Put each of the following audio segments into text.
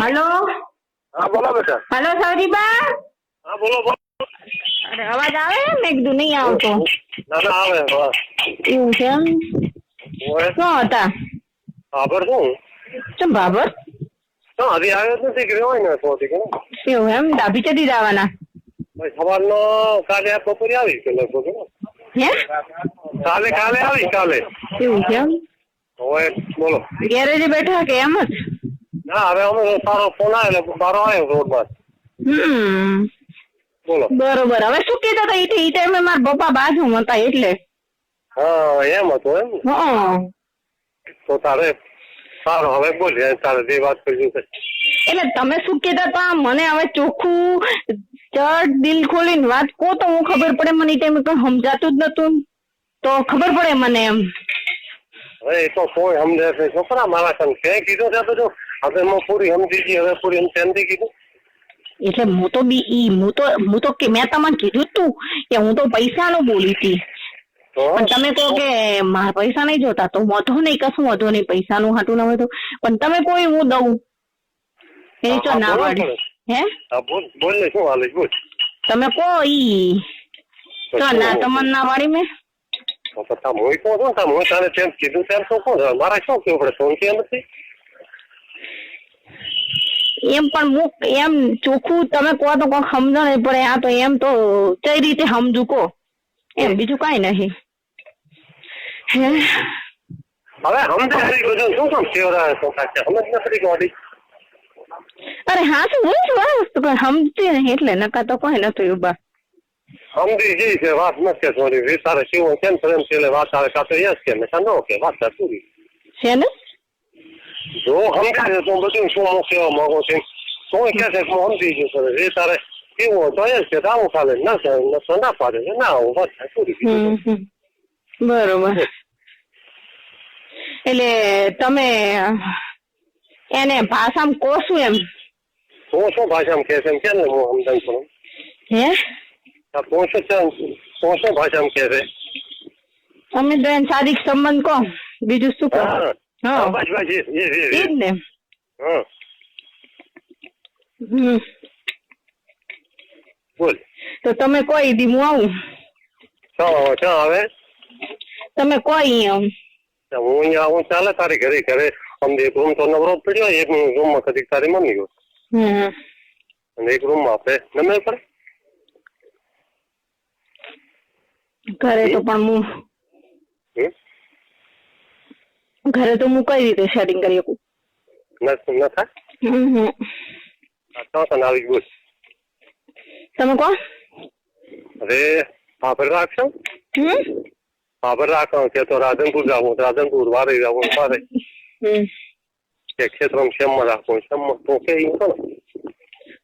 Hello? હા બોલો બેટા હલો સૌરીબા? હા બોલો બોલો. અરે અવાજ આવે મેં કીધું નહીં આવતો. ના ના આવે એવું છે એમ? શું હતા? ખબર શું? ચમ બાબર તો હવે આવ્યો નથી કે હોય ને તો એવું એમ? ડાભી ચડી જવાના. સવારનો કાલે બપોરે આવી કે લગભગ હે. કાલે કાલે આવી કાલે. એવું છે એમ? હોય બોલો. ગેરેજે બેઠા કે એમ જ? ના હવે અમે સારો ફોન આવ્યો એટલે તારો આવ્યો રોડમાં હમ. બોલો. બરોબર. હવે શું કહેતા હતા એ ટાઈમે મારા પપ્પા બાજુ હતા એટલે. હા એમ હતું એમ હા. તો તારે સારું હવે બોલ તારે જે વાત કરી છે. એટલે તમે શું કહેતા હતા? મને હવે ચોખ્ખું ચટ દિલ ખોલીને વાત કહો તો હું ખબર પડે મને એ ટાઈમે કઈ સમજાતું જ નતું તો ખબર પડે મને એમ. એ તો કોઈ સમજે છે. છોકરા મારા કીધું છે બધું. હવે હું પૂરી સમજી ગઈ હવે પૂરી એમ તેમથી કીધું. એટલે હું તો બી ઈ હું તો હું તો કે મેં તમને કીધું તું કે હું તો પૈસાનું બોલી હતી. પણ તમે કહો કે મારા પૈસા નહીં જોતા તો વધો નહીં કશું વધો નહીં. પૈસાનું હાટું ના વધુ. પણ તમે કોઈ હું દઉં? એની તો ના પાડી હે? બોલ બોલ શું હાલે? બોલ. તમે કહો ઈ. તો ના તમને ના પાડી મેં? તો તો તમે હું કહું છું તમે હું તારે તેમ કીધું તેમ શું કહું છું મારે શું કેવું પડે ફોન નથી એમ પણ મુક એમ ચોખ્ખું તમે કહો તો કોઈ સમજણ નહીં પડે આ તો એમ તો કઈ રીતે સમજુ કહો એમ બીજું કઈ નહીં હવે સમજે ખરી બધું શું કામ કેવડાવે છોકરા છે સમજ નથી ગોડી અરે હા શું હું આ સમજતી નહીં એટલે નકા તો કોઈ નતું એવું બા સમજી જઈ છે વાત નથી થોડી વિચારે કેવું કેમ પ્રેમ છે એટલે વાત આવે કાં તો યસ કે ને ન કે વાત થાય પૂરી છે ને જો સમજે છે તો બધું શું હું કહેવા માંગુ છું કોઈ કહે છે કે હું સમજી ગયું છે એ તારે કેવું તો યસ કે તો આવું ચાલે ના ચાલે ન તો ના પાડે ના હું વાત થાય પૂરી. બરોબર એટલે તમે એને ભાષામાં કહો શું એમ હું શું ભાષામાં કહે છે એમ કેમ ને હું સમજાવું છું હે ભાષામાં છે અમે બેન શારીરિક સંબંધ કહો બીજું શું કહો હા બસ બસ એ જ, ને હમ બોલ તો તમે કોઈ દી હું આવું ક્યાં ક્યાં આવે તમે કોઈ એમ હું અહીંયા આવું ચાલે તારી ઘરે ઘરે અમને એક રૂમ તો નવરો પડ્યો એક રૂમમાં કદી તારી મમ્મી ગયો અને એક રૂમમાં આપણે નમે પડે ઘરે તો પણ હું ઘરે તો હું કઈ રીતે સેટિંગ કરી શકું? તમે કોણ? અરે ફાફર રાખશો? હમ? રાખવાનું રાખો કે તો રાધનપુર જવું રાધનપુર વારે જવું વારે કે ક્ષેત્રમાં શ્યામમાં રાખવું શ્યામમાં તો કે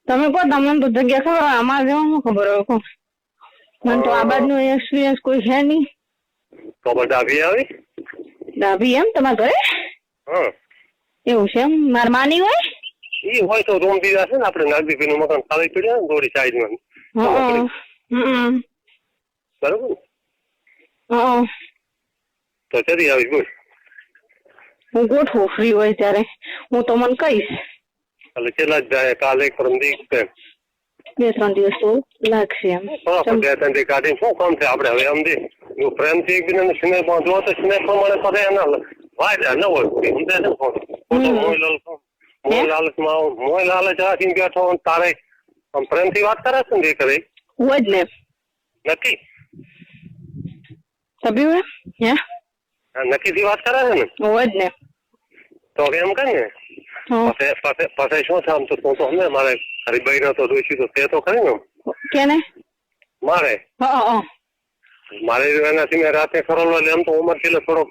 તમે કહો તમને તો જગ્યા ખબર અમારે જેવા ખબર હોય મને તો આ બાજુ એક્સપિરિયન્સ કોઈ છે નહીં. તો બધા આવી આવી? ડાભી એમ તમારા ઘરે? એવું છે એમ? માર માની હોય? ઈ હોય તો રૂમ દીધા છે ને આપણે નાગદીપી નું મકાન ખાલી પડ્યા સાઈડમાં. હં. હં. બરોબર તો ચલી આવી બોલ. હું ગોઠવું ફ્રી હોય ત્યારે. હું તો મને કહીશ. એટલે જ જાય કાલે પરમ દી બે બે ત્રણ દિવસ તો લાગશે એમ. ત્રણ દિવસ કાઢીને શું કામ છે? આપણે હવે સમજી પ્રેમથી એકબીજાને સ્નેહ હોય તો સ્નેહ પ્રમાણે પડે એના વાયદા ન હોય. સમજે ને મોય લાલચ મોય લાલચમાં મોય લાલચ રાખીને બેઠો તારે આમ પ્રેમથી વાત કરે છે ને એ કરે? હોય જ ને. નક્કી? સભ્યું હે? હા, નક્કીથી વાત કરે છે ને? હોય જ ને. તો એમ કઈ ને પાસે પછી શું થાય આમ તો તું તો સમજે મારે તારી બહેનો તો દોષી તો તે તો ખરી ને? કેને? મારે. મારે એનાથી મેં રાતે ખરો એટલે એમ તો ઉમર છે થોડોક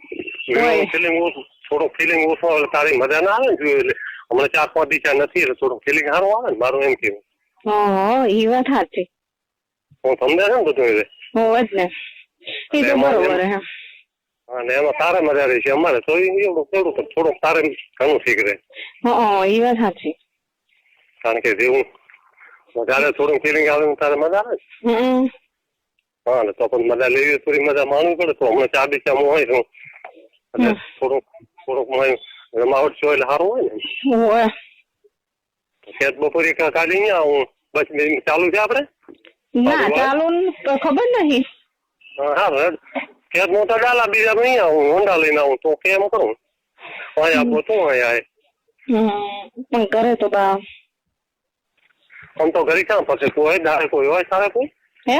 ફિલિંગ ઓછું થોડોક ફિલિંગ ઓછો એટલે તારી મજા ના આવે ને જોયું એટલે. હમણાં ચાર પાંચ દિવસ નથી એટલે થોડુંક ફિલિંગ સારું આવે ને મારું એમ કેવું હં, એ વાત સાચી. હું સમજે છે ને બધું એટલે હોય જ ને. ઈ તો એમાં બરોબર એમ- અને એમાં તારે મજા રહી છે અમારે તો એવું એવડું થોડુંક તારે ઘણું શીખ રહે. હા એ વાત સાચી. કારણ કે જેવું વધારે થોડુંક ફિલિંગ આવે ને તારે મજા આવે હા એટલે તો પણ મજા લેવી થોડી મજા માણવી પડે તો હમણાં ચાર દિવસ હું હોય છું એટલે થોડુંક થોડુંક રમાવટ છો એટલે સારું હોય ને ખેત બપોરે કા- કાઢી અહીંયા આવું બસ meeting ચાલુ છે આપણે ના ચાલુ તો ખબર નહીં હા હા બરાબર. ખેતનું તો ડાલા બીજા નહીં આવું હોન્ડા લઈને આવું તો કેમ કરું અહીંયા આપો તું અહીંયા પણ કરે તો બા આમ તો ઘરે ક્યાં પછી કોઈ હોય દાડે કોઈ હોય તારે કોઈ? હે?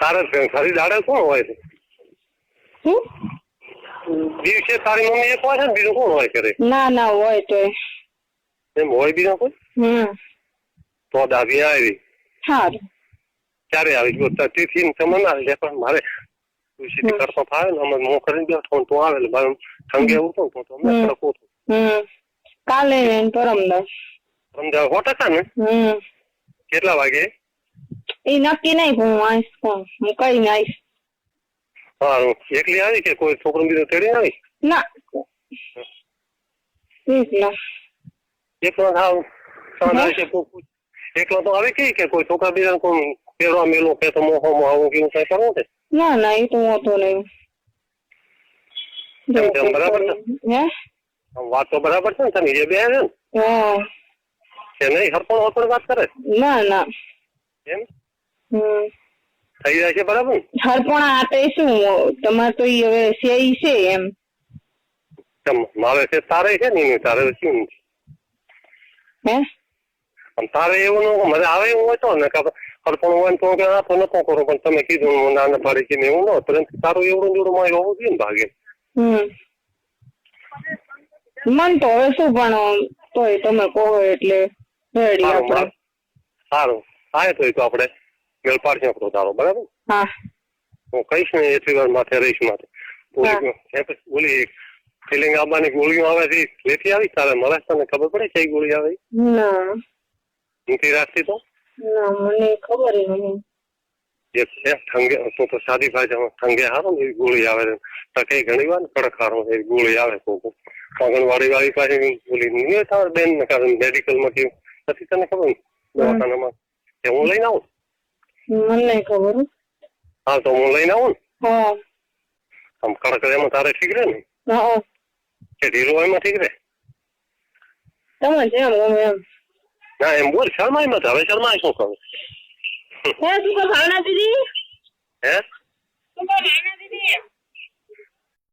સારે ઘરે દાડે કોણ હોય છે? દિવસે તારી મમ્મી એક હોય છે બીજું કોણ હોય કરે ના ના હોય તો એમ હોય બીજા કોઈ? હમ. તો દાદી આવી. સારું ક્યારે આવી? ગયો તિથિ તમને આવી પણ મારે સીધી કરતો ફાવે ને અમે હું કરીને બેઠો ને તું આવે એટલે મારે ઠંગે ઉઠો તો તો મેં હમ. તડકો હતો. હમ. કાલે પરમ દસ સમજાવ? સો ટકા ને? હમ. કેટલા વાગે? એ નક્કી નહીં હું આવીશ કોણ? હું કઈ આવીશ સારું એકલી આવી કે કોઈ છોકરો બીજો તેડી આવી? ના. એકલા. એકલો થાવ સાંજે છે એકલો તો આવે કે કે કોઈ છોકરા બીજા કોઈ પેરવા મેલો કે તો મોહો મો આવું કેવું કઈ કરવું છે ના ના એ તો હોતો નહીં. બરાબર છે? વાત તો બરાબર છે ને તમે જે બે ને. હા. કે નહીં? હરપણ હરપણ વાત કરે ના ના. એમ? થઈ જાય છે બરાબર? હરપણ આ આટે શું? તમારે તો ઈ હવે છે છે એમ. મારે છે તારે છે ને તારે શું? હે? તારે એવું ન મને આવે એવું હોય તો ને કે હરપણ હોય તો કે આપો તો નતો કરો પણ તમે કીધું હું નાના પાડી કે એવું ન પરંતુ તારું એવડું જોડું માં હોવું જોઈએ ને ભાગે. હમ. મન તો હવે શું પણ તોય તમે કહો એટલે. રેડી આપણે. સારું. આવે તો એ તો આપણે મેળ પાડશે આપણો તારો બરાબર? હા. હું કહીશ ને એટલી વાર માથે રહીશ માથે. ઓલી ફિલિંગ આવવાની ગોળીઓ આવે છે લેતી આવી? તારે મળે તને ખબર પડે કઈ ગોળી આવે? ના. નથી રાખતી તો? ના મને ખબર નહીં. છે ઠંગે તો તો સાદી ભાષામાં ઠંગે હારો ને એવી ગોળી આવે છે. ઘણી વાર કડક હારો એવી ગોળી આવે તો આંગણવાડી વાળી પાસે બોલી નહીં તાર બેન ને કારણ મેડિકલમાં કેવું નથી તને ખબર? દવાખાનામાં. કે હું લઈને આવું? મને નહીં ખબર હા. તો હું લઈને આવું હા. આમ કડક એમાં તારે ઠીક રહે ને? હા. કે ઢીલો એમાં ઠીક રહે તમે જેમ ગમે એમ. ના એમ બોલ શરમાય મત. હવે શરમાય શું કરું હે તું કહો ભાવના દીદી? હે? તું કહો ભાવના દીદી?